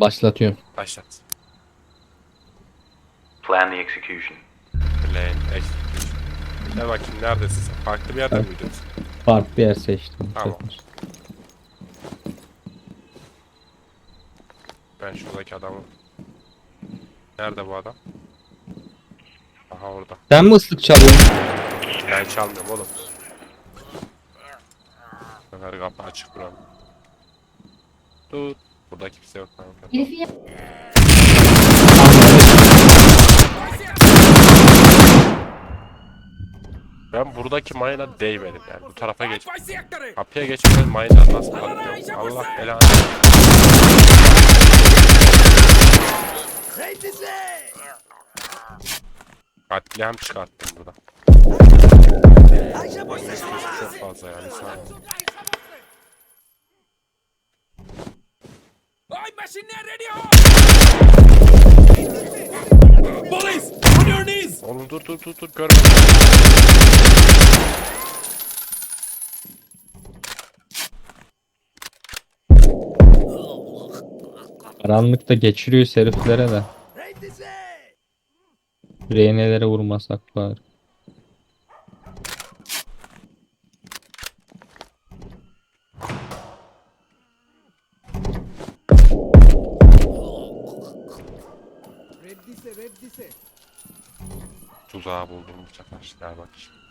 Başlatıyorum. Başlat. Plan the execution. Play execution. Gel bakayım neredesin sen? Farklı bir yerde mi gidiyorsun? Farklı yer seçtim. Tamam. Ben şuradaki adamı... Nerede bu adam? Aha orada. Sen mi ıslık çalıyorsun? Ben çalmıyorum oğlum. Sefer kapı açık buranın. Dur. Burada kimse yok kanka. Herifi Ben buradaki mayına değmedim yani. Bu tarafa geç. Kapıya geçmeden mayınlar nasıl patlıyor? Allah belanı. Katliam çıkarttım burada. Çok fazla yani. Sağ ol. Police! On your knees! Oğlum dur dur dur dur görme. Karanlıkta geçiriyor heriflere de. Reynelere vurmasak var. Tuzağı buldum bu sefer. Gel bak şimdi.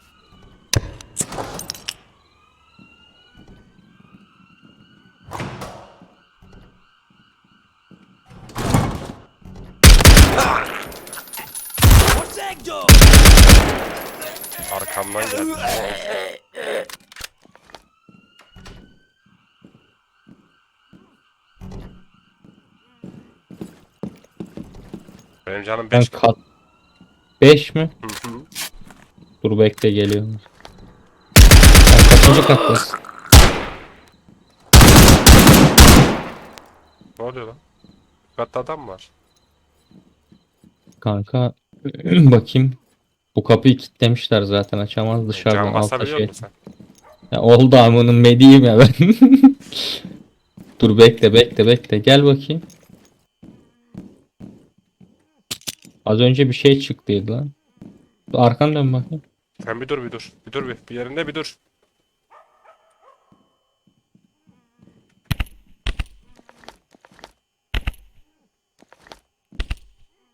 Arkamdan geldi. Benim canım Ben 5 kat... 5 mi? Dur bekle geliyorum. Sen kaçıncı kattasın? Ne oluyor lan? Katta adam mı var? Kanka bakayım. Bu kapıyı kilitlemişler zaten açamaz dışarıdan Can alta basabiliyor şey. musun sen? Ya oldu amının mediyim ya ben. Dur bekle bekle bekle gel bakayım. Az önce bir şey çıktıydı lan. Arkan dön bakayım. Sen bir dur bir dur. Bir dur bir. Bir yerinde bir dur.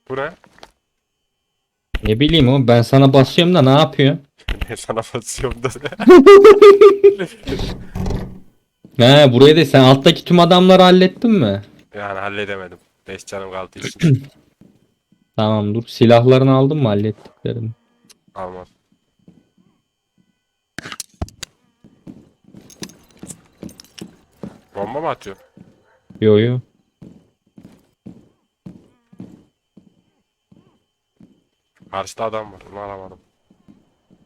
Bu ne? Ne bileyim oğlum ben sana basıyorum da ne yapıyor? Ne sana basıyorum da. He burayı da sen alttaki tüm adamları hallettin mi? yani halledemedim. 5 canım kaldı için. Tamam dur silahlarını aldın mı hallettiklerini? Almam. Bomba mı atıyor? Yo yo. Karşıda adam var. Onu alamadım.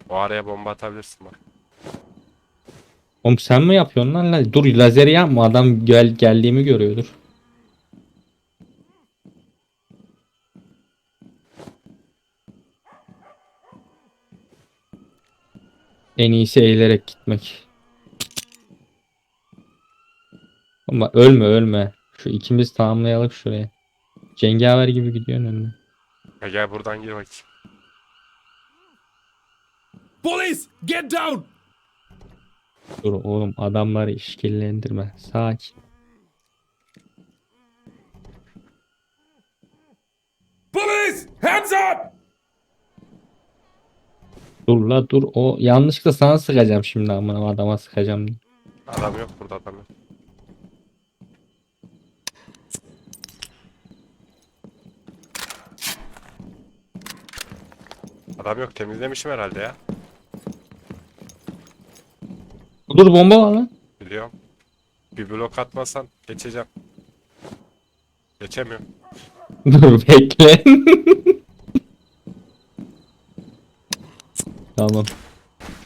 O araya bomba atabilirsin bak. Oğlum sen mi yapıyorsun lan? La- Dur lazeri yapma adam gel geldiğimi görüyordur. En iyisi eğilerek gitmek. Ama ölme ölme. Şu ikimiz tamamlayalım şuraya. Cengaver gibi gidiyorsun önüne. Ya gel buradan gir bakayım. Police! Get down! Dur oğlum adamları işkillendirme. Sakin. Police! Hands up! Dur la dur. O yanlışlıkla sana sıkacağım şimdi amına adama sıkacağım. Adam yok burada adam yok. Adam yok temizlemişim herhalde ya. Dur bomba var lan. Biliyorum. Bir blok atmasan geçeceğim. Geçemiyorum. Dur bekle. tamam.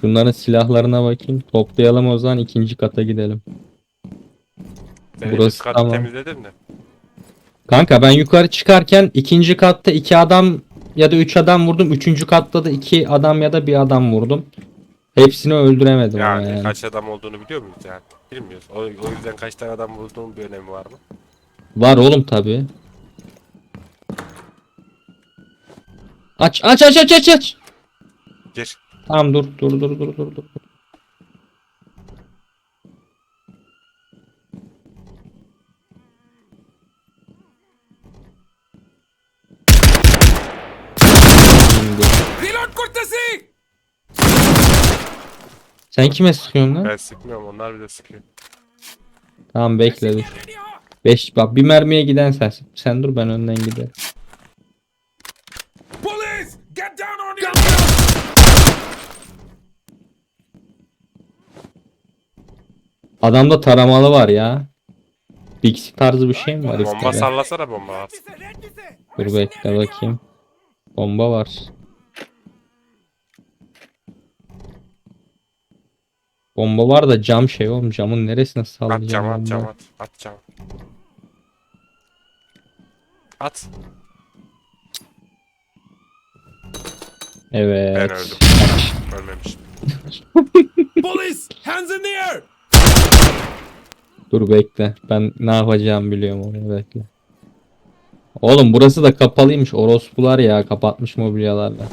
Şunların silahlarına bakayım. Toplayalım o zaman ikinci kata gidelim. Seni Burası katı tamam. temizledim de. Kanka ben yukarı çıkarken ikinci katta iki adam ya da üç adam vurdum. Üçüncü katta da iki adam ya da bir adam vurdum. Hepsini öldüremedim ama Yani, yani. kaç adam olduğunu biliyor muyuz yani? Bilmiyoruz. O, o yüzden kaç tane adam vurduğunun bir önemi var mı? Var oğlum tabi. Aç aç aç aç aç aç. Tamam dur dur dur dur dur dur. Reload kurtesi. Sen kime sıkıyorsun lan? Ben sıkmıyorum onlar bile sıkıyor. Tamam bekle dur. 5 bak bir mermiye giden sensin. Sen dur ben önden giderim. Adamda taramalı var ya. Bixi tarzı bir şey mi var Bomba üstte? sallasana bomba at. Dur bekle bakayım. Bomba var. Bomba var da cam şey oğlum camın neresine At sallayacağım cam at cam at. At cam. At. Evet. Ben öldüm. Ölmemişim. Police, hands in the air. Dur bekle. Ben ne yapacağımı biliyorum onu bekle. Oğlum burası da kapalıymış. Orospular ya kapatmış mobilyalarla.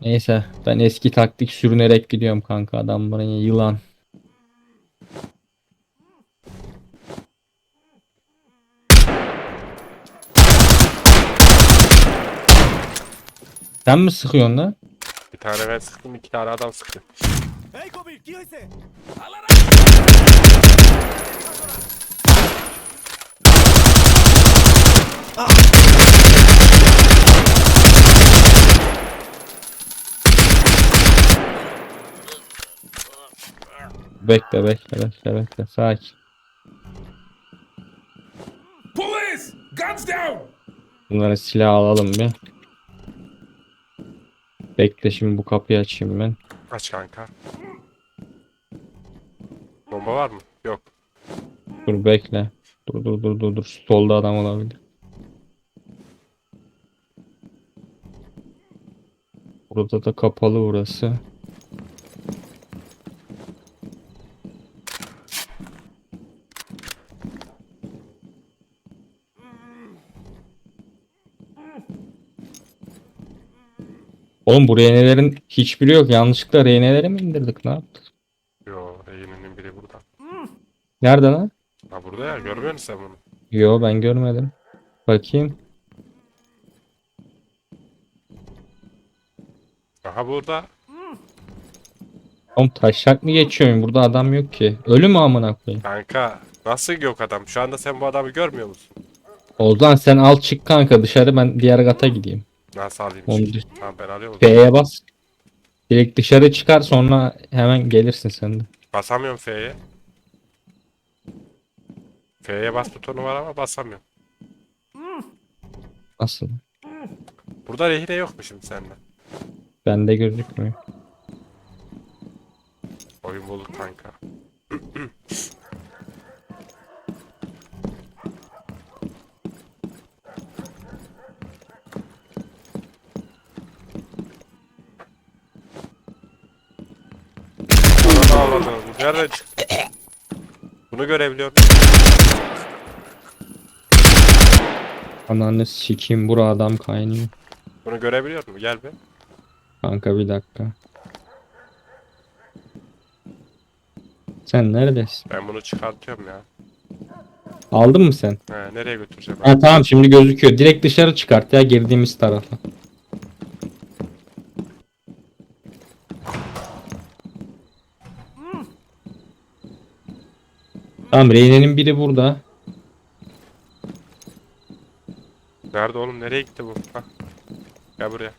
Neyse ben eski taktik sürünerek gidiyorum kanka adamların yılan. Sen mi sıkıyorsun lan? Bir tane ben sıktım iki tane adam sıktı. Bekle bekle bekle bekle sakin. Police, guns down. Bunlara silah alalım bir. Bekle şimdi bu kapıyı açayım ben. Aç kanka. Bomba var mı? Yok. Dur bekle. Dur dur dur dur dur. Solda adam olabilir. Burada da kapalı burası. Oğlum bu rehinelerin hiçbiri yok. Yanlışlıkla rehineleri mi indirdik? Ne yaptık? Yo, eğinin biri burada. Nerede lan? Ha burada ya, görmüyor musun sen bunu? Yo ben görmedim. Bakayım. Aha burada. Oğlum taşak mı geçiyorum? Burada adam yok ki. Ölü mü amına koyayım? Kanka, nasıl yok adam? Şu anda sen bu adamı görmüyor musun? Ozan sen al çık kanka dışarı ben diğer kata gideyim. Nasıl alayım Onu düş- Tamam ben alıyorum. F'ye bas. Direkt dışarı çıkar sonra hemen gelirsin sen de. Basamıyorum F'ye. F'ye bas butonu var ama basamıyorum. Nasıl? Burada rehine yok mu şimdi sende? Bende gözükmüyor. Oyun bulduk kanka. Ananı avradını, bu nereden çıktı? Bunu görebiliyorum. Ananı sikeyim bura adam kaynıyor. Bunu görebiliyor mu? Gel be. Kanka bir dakika. Sen neredesin? Ben bunu çıkartıyorum ya. Aldın mı sen? He, nereye götüreceğim? Ha tamam şimdi gözüküyor. Direkt dışarı çıkart ya girdiğimiz tarafa. Tamam Reyne'nin biri burada. Nerede oğlum? Nereye gitti bu? Hah. Gel buraya.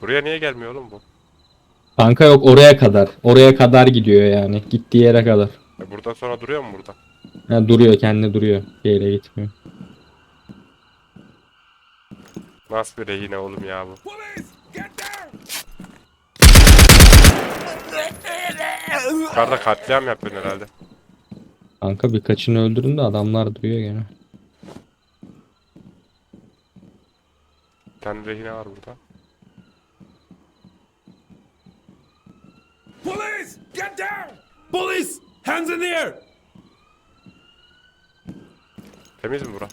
Buraya niye gelmiyor oğlum bu? Kanka yok oraya kadar. Oraya kadar gidiyor yani. Gittiği yere kadar. E buradan sonra duruyor mu burada? Ha, duruyor kendi duruyor. Bir yere gitmiyor. Nasıl bir rehine oğlum ya bu? Police, get down. Yukarıda katliam yapıyorsun herhalde. Kanka birkaçını öldürün de adamlar duyuyor gene. Bir tane rehine var burada. Police, get down! Police, hands in the air! Temiz mi bura?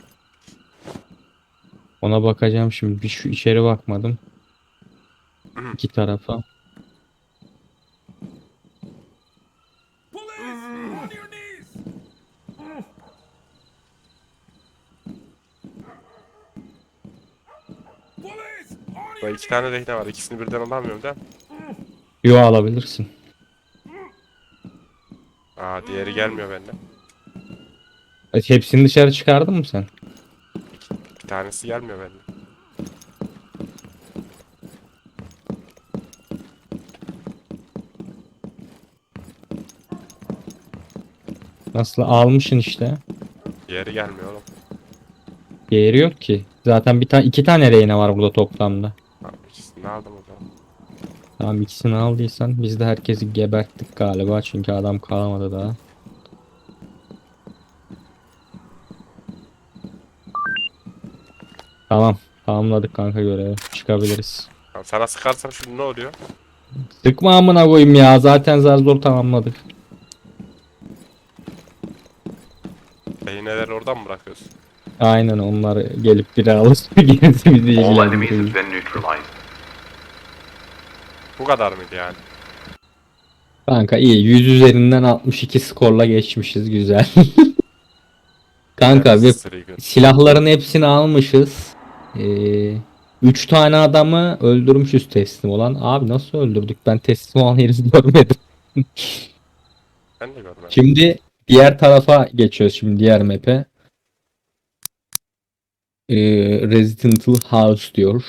Ona bakacağım şimdi. Bir şu içeri bakmadım. İki tarafa. Police, on your knees! Your iki tane rehine var. İkisini birden alamıyorum mi? Yo alabilirsin. Aa diğeri gelmiyor benden. E, Hepsini dışarı çıkardın mı sen? Bir tanesi gelmiyor benden. Nasıl almışsın işte. Diğeri gelmiyor oğlum. Değeri yok ki. Zaten bir tane iki tane reyne var burada toplamda. Tamam ikisini aldım o zaman. Tamam ikisini aldıysan biz de herkesi geberttik galiba çünkü adam kalamadı daha. Tamam. Tamamladık kanka görevi. Çıkabiliriz. Tamam, sana sıkarsam şimdi ne oluyor? Sıkma amına koyayım ya. Zaten zar zor tamamladık. Rehineleri oradan mı bırakıyorsun? Aynen onlar gelip biri alır. Gerisi bizi All enemies ilgilendirir. have been neutralized. Bu kadar mıydı yani? Kanka iyi. 100 üzerinden 62 skorla geçmişiz. Güzel. Kanka Yani bir silahların hepsini almışız. Ee, 3 tane adamı öldürmüşüz teslim olan. Abi nasıl öldürdük? Ben teslim olan herifi görmedim. Ben de görmedim. Şimdi diğer tarafa geçiyoruz şimdi diğer map'e. Ee, Resident Evil House diyor.